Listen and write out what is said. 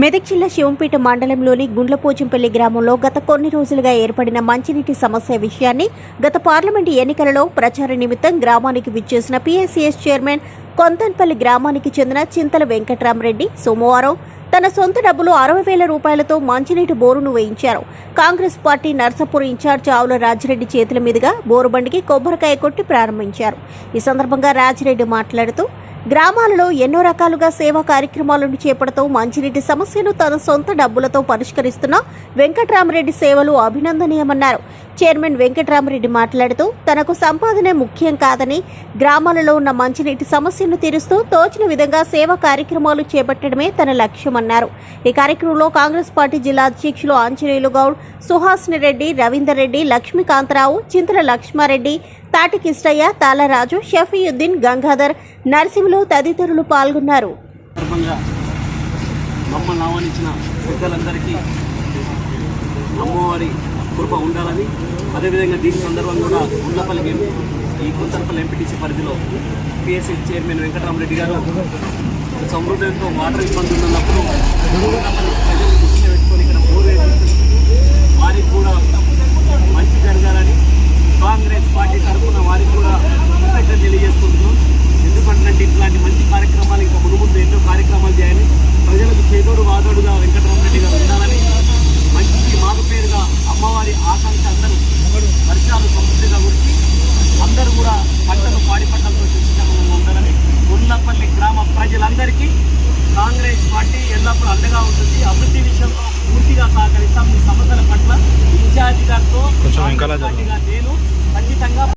మెదక్ జిల్లా శివంపేట మండలంలోని గుండ్లపోచంపల్లి గ్రామంలో గత కొన్ని రోజులుగా ఏర్పడిన మంచినీటి సమస్య విషయాన్ని గత పార్లమెంటు ఎన్నికలలో ప్రచార నిమిత్తం గ్రామానికి విచ్చేసిన పీఎస్సీఎస్ చైర్మన్ కొంతన్పల్లి గ్రామానికి చెందిన చింతల వెంకట్రామరెడ్డి సోమవారం తన సొంత డబ్బులు అరవై వేల రూపాయలతో మంచినీటి బోరును వేయించారు. కాంగ్రెస్ పార్టీ నర్సపూర్ ఇన్ఛార్జ్ ఆవుల రాజిరెడ్డి చేతుల మీదుగా బోరుబండికి కొబ్బరికాయ కొట్టి ప్రారంభించారు. ఈ సందర్భంగా రాజిరెడ్డి మాట్లాడుతూ గ్రామాలలో ఎన్నో రకాలుగా సేవా కార్యక్రమాలను చేపడుతూ మంచినీటి సమస్యను తన సొంత డబ్బులతో పరిష్కరిస్తున్న వెంకట్రామరెడ్డి సేవలు అభినందనీయమన్నారు. చైర్మన్ వెంకట్రామరెడ్డి మాట్లాడుతూ తనకు సంపాదనే ముఖ్యం కాదని గ్రామాలలో ఉన్న మంచినీటి సమస్యను తీరుస్తూ తోచిన విధంగా సేవా కార్యక్రమాలు చేపట్టడమే తన లక్ష్యమన్నారు. ఈ కార్యక్రమంలో కాంగ్రెస్ పార్టీ జిల్లా అధ్యక్షులు ఆంజనేయులు గౌడ్ సుహాసిని రెడ్డి రవీందర్ రెడ్డి లక్ష్మీకాంతరావు చింతల లక్ష్మారెడ్డి తాటి కిష్టయ్య తాలరాజు షఫీయుద్దీన్ గంగాధర్ నరసింహులు తదితరులు పాల్గొన్నారు. మమ్మల్ని ఆహ్వానించిన పెద్దలందరికీ అమ్మవారి కృప ఉండాలని అదేవిధంగా దీని సందర్భంగా కూడా ఉండపల్లి ఈ కొత్తపల్లి ఎంపీటీసీ పరిధిలో పిఎస్సీ చైర్మన్ వెంకటరామరెడ్డి గారు సమృద్ధితో వాటర్ ఇబ్బంది ఉన్నప్పుడు గ్రామ ప్రజలందరికీ కాంగ్రెస్ పార్టీ ఎల్లప్పుడూ అండగా ఉంటుంది. అభివృద్ధి విషయంలో పూర్తిగా సహకరిస్తాం. మీ సమస్యల పట్ల ఇన్ఛార్జిగారితో నేను